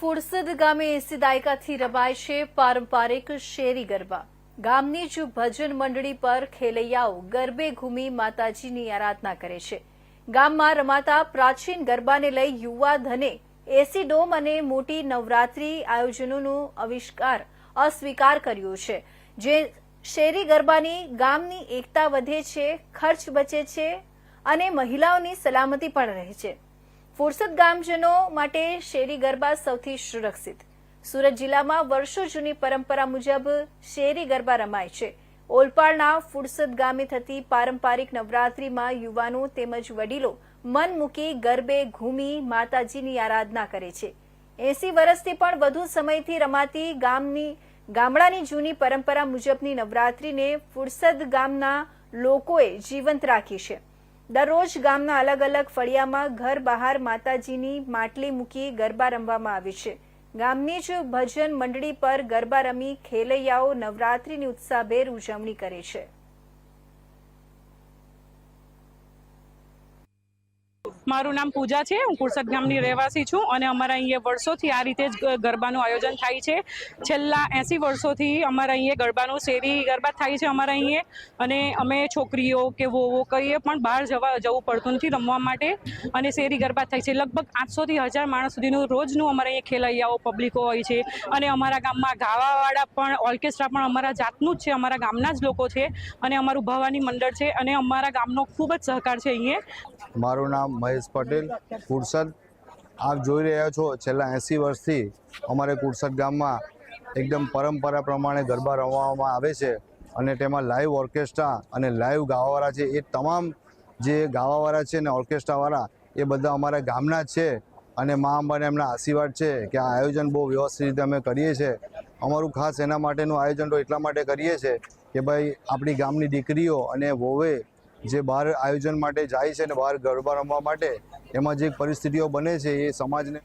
ફુરસદ ગામે એસી દાયકાથી રમાય છે પારંપરિક શેરી ગરબા. ગામની જ ભજન મંડળી પર ખેલૈયાઓ ગરબે ઘૂમી માતાજીની આરાધના કરે છે. ગામમાં રમાતા પ્રાચીન ગરબાને લઈ યુવા ધને એસી ડોમ અને મોટી નવરાત્રી આયોજનોનો આવિષ્કાર અસ્વીકાર કર્યો છે. જે શેરી ગરબાની ગામની એકતા વધે છે, ખર્ચ બચે છે અને મહિલાઓની સલામતી પણ રહે છે. ફુરસદ ગામજનો માટે શેરી ગરબા સૌથી સુરક્ષિત. સુરત જિલ્લામાં વર્ષો જૂની પરંપરા મુજબ શેરી ગરબા રમાય છે. ઓલપાડના ફુરસદ ગામે થતી પારંપરિક નવરાત્રીમાં યુવાનો તેમજ વડીલો મન મૂકી ગરબે ઘૂમી માતાજીની આરાધના કરે છે. એસી વર્ષથી પણ વધુ સમયથી રમાતી ગામની, ગામડાની જૂની પરંપરા મુજબની નવરાત્રીને ફુરસદ ગામના લોકોએ જીવંત રાખી છે. દરરોજ ગામના અલગ અલગ ફળિયામાં ઘર બહાર માતાજીની માટલી મૂકી ગરબા રમવામાં આવે છે. ગામની જ ભજન મંડળી પર ગરબા રમી ખેલૈયાઓ નવરાત્રીની ઉત્સાહભેર ઉજવણી કરે છે. મારું નામ પૂજા છે. હું કુરસદ ગામની રહેવાસી છું અને અમારા અહીંયા વર્ષોથી આ રીતે જ ગરબાનું આયોજન થાય છે. છેલ્લા એંસી વર્ષોથી અમારા અહીંયા ગરબાનું શેરી, ગરબા થાય છે અમારા અહીંયા. અને અમે છોકરીઓ કે વોવો કહીએ પણ બહાર જવા, જવું પડતું નથી રમવા માટે. અને શેરી, ગરબા થાય છે. લગભગ આઠસોથી હજાર માણસ સુધીનું રોજનું અમારા અહીંયા ખેલૈયાઓ, પબ્લિકો હોય છે. અને અમારા ગામમાં ગાવાવાળા પણ, ઓર્કેસ્ટ્રા પણ અમારા જાતનું જ છે. અમારા ગામના જ લોકો છે. અને અમારું ભવાની મંડળ છે. અને અમારા ગામનો ખૂબ જ સહકાર છે અહીંયા. મારું નામ મહેશ પટેલ, કુરસદ. આપ જોઈ રહ્યા છો, છેલ્લા એંસી વર્ષથી અમારે કુરસદ ગામમાં એકદમ પરંપરા પ્રમાણે ગરબા રમવામાં આવે છે અને તેમાં લાઈવ ઓર્કેસ્ટ્રા અને લાઈવ ગાવાવાળા છે. એ તમામ જે ગાવાવાળા છે ને ઓર્કેસ્ટ્રાવાળા એ બધા અમારા ગામના જ છે અને મા અંબાને એમના આશીર્વાદ છે કે આ આયોજન બહુ વ્યવસ્થિત રીતે અમે કરીએ છીએ. અમારું ખાસ એના માટેનું આયોજન તો એટલા માટે કરીએ છીએ કે ભાઈ આપણી ગામની દીકરીઓ અને વોવે જે બહાર આયોજન માટે જાય છે ને બહાર ગરબા રમવા માટે, એમાં જે પરિસ્થિતિઓ બને છે એ સમાજને